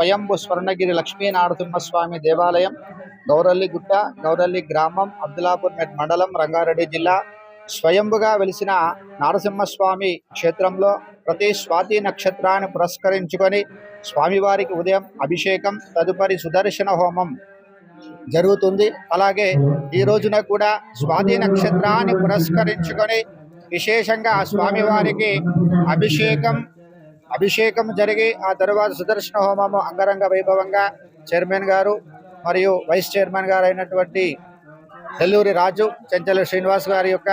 స్వయంభు స్వర్ణగిరి లక్ష్మీనారసింహస్వామి దేవాలయం గౌరల్లిగుట్ట గౌరల్లి గ్రామం అబ్దులాపూర్ మెట్ మండలం రంగారెడ్డి జిల్లా. స్వయంభుగా వెలిసిన నారసింహస్వామి క్షేత్రంలో ప్రతి స్వాతి నక్షత్రాన్ని పురస్కరించుకొని స్వామివారికి ఉదయం అభిషేకం తదుపరి సుదర్శన హోమం జరుగుతుంది. అలాగే ఈ రోజున కూడా స్వాతి నక్షత్రాన్ని పురస్కరించుకొని విశేషంగా స్వామివారికి అభిషేకం అభిషేకం జరిగి ఆ తరువాత సుదర్శన హోమము అంగరంగ వైభవంగా చైర్మన్ గారు మరియు వైస్ చైర్మన్ గారు అయినటువంటి నెల్లూరి రాజు చెంచల శ్రీనివాస్ గారి యొక్క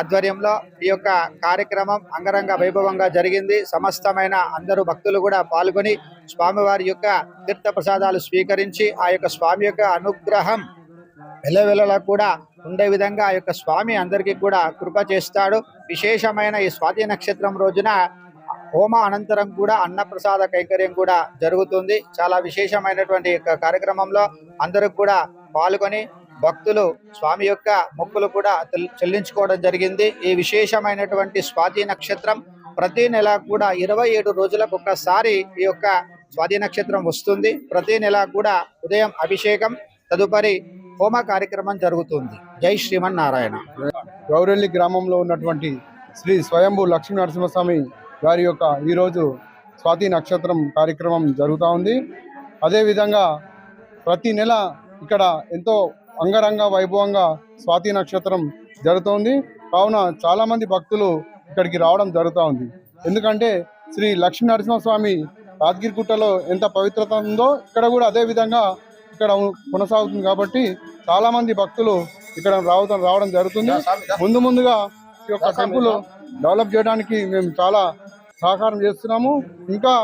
ఆధ్వర్యంలో ఈ యొక్క కార్యక్రమం అంగరంగ వైభవంగా జరిగింది. సమస్తమైన అందరూ భక్తులు కూడా పాల్గొని స్వామివారి యొక్క తీర్థ ప్రసాదాలు స్వీకరించి ఆ యొక్క స్వామి యొక్క అనుగ్రహం వెలవెలలా కూడా ఉండే విధంగా ఆ యొక్క స్వామి అందరికీ కూడా కృప చేస్తాడు. విశేషమైన ఈ స్వాతి నక్షత్రం రోజున హోమ అనంతరం కూడా అన్నప్రసాద కైంకర్యం కూడా జరుగుతుంది. చాలా విశేషమైనటువంటి యొక్క కార్యక్రమంలో అందరూ కూడా పాల్గొని భక్తులు స్వామి యొక్క మొక్కులు కూడా చెల్లించుకోవడం జరిగింది. ఈ విశేషమైనటువంటి స్వాతి నక్షత్రం ప్రతి నెల కూడా ఇరవై ఏడు రోజులకు ఒక్కసారి ఈ యొక్క స్వాతి నక్షత్రం వస్తుంది. ప్రతి నెల కూడా ఉదయం అభిషేకం తదుపరి హోమ కార్యక్రమం జరుగుతుంది. జై శ్రీమన్నారాయణ. గౌరెల్లి గ్రామంలో ఉన్నటువంటి శ్రీ స్వయంభూ లక్ష్మీ నరసింహస్వామి గారి యొక్క ఈరోజు స్వాతి నక్షత్రం కార్యక్రమం జరుగుతూ ఉంది. అదేవిధంగా ప్రతి నెల ఇక్కడ ఎంతో అంగరంగ వైభవంగా స్వాతి నక్షత్రం జరుగుతోంది. కావున చాలామంది భక్తులు ఇక్కడికి రావడం జరుగుతూ ఉంది. ఎందుకంటే శ్రీ లక్ష్మీ నరసింహస్వామి రాజగిరిగుట్టలో ఎంత పవిత్రత ఉందో ఇక్కడ కూడా అదే విధంగా ఇక్కడ కొనసాగుతుంది కాబట్టి చాలామంది భక్తులు ఇక్కడ రావడం రావడం జరుగుతుంది. ముందు ముందుగా ఈ యొక్క టెంపుల్ డెవలప్ చేయడానికి మేము చాలా సహకారం చేస్తున్నాము. ఇంకా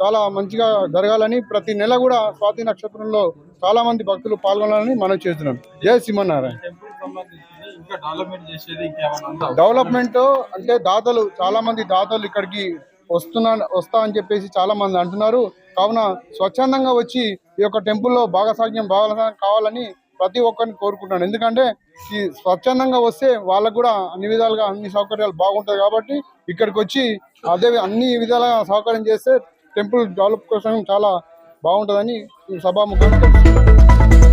చాలా మంచిగా జరగాలని ప్రతి నెల కూడా స్వాతి నక్షత్రంలో చాలా మంది భక్తులు పాల్గొనాలని మనం చేస్తున్నాం. జయ సింహనారాయణ డెవలప్మెంట్ డెవలప్మెంట్ అంటే దాతలు చాలా మంది దాతలు ఇక్కడికి వస్తున్నా వస్తా అని చెప్పేసి చాలా మంది అంటున్నారు. కావున స్వచ్ఛందంగా వచ్చి ఈ యొక్క టెంపుల్లో భాగస్వామ్యం భాగస్వామ్యం కావాలని ప్రతి ఒక్కరిని కోరుకుంటున్నాను ఎందుకంటే ఈ స్వచ్ఛందంగా వస్తే వాళ్ళకు కూడా అన్ని విధాలుగా అన్ని సౌకర్యాలు బాగుంటాయి కాబట్టి ఇక్కడికి వచ్చి అదే అన్ని విధాలుగా సౌకర్యం చేస్తే టెంపుల్ డెవలప్ కోసం చాలా బాగుంటుందని ఈ సభాముఖంగా